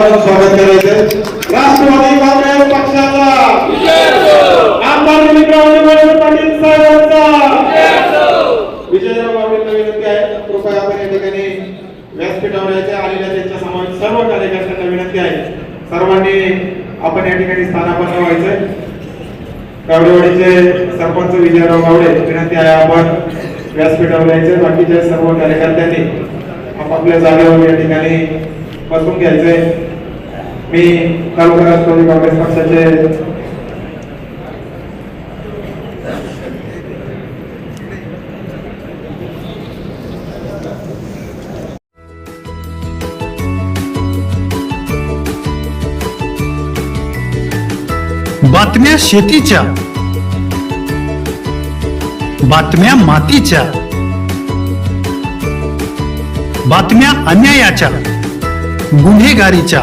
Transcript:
स्वागत करायचं. राष्ट्रवादी काँग्रेस पक्षाचा. आमदार विक्रम पाटील साहेबांचा. विजयराव बाबूंना विनंती आहे. कृपया आपण या ठिकाणी व्यासपीठावर यायचे आलेल्या त्यांच्या समावेश सर्व कार्यकर्त्यांना विनंती आहे. सर्वांनी आपण या ठिकाणी स्थानापन्न व्हायचं कावडेवाडीचे सरपंच विजयराव गावडे विनंती आहे आपण व्यासपीठावर यायचे बाकीच्या सर्व कार्यकर्त्यांनी आपापल्या जागेवर या ठिकाणी बसून घ्यायचंय. मी तालुका राष्ट्रवादी काँग्रेस पक्षाचे बातम्या शेतीच्या बातम्या मातीच्या बातम्या अन्यायाच्या गुन्हेगारीच्या.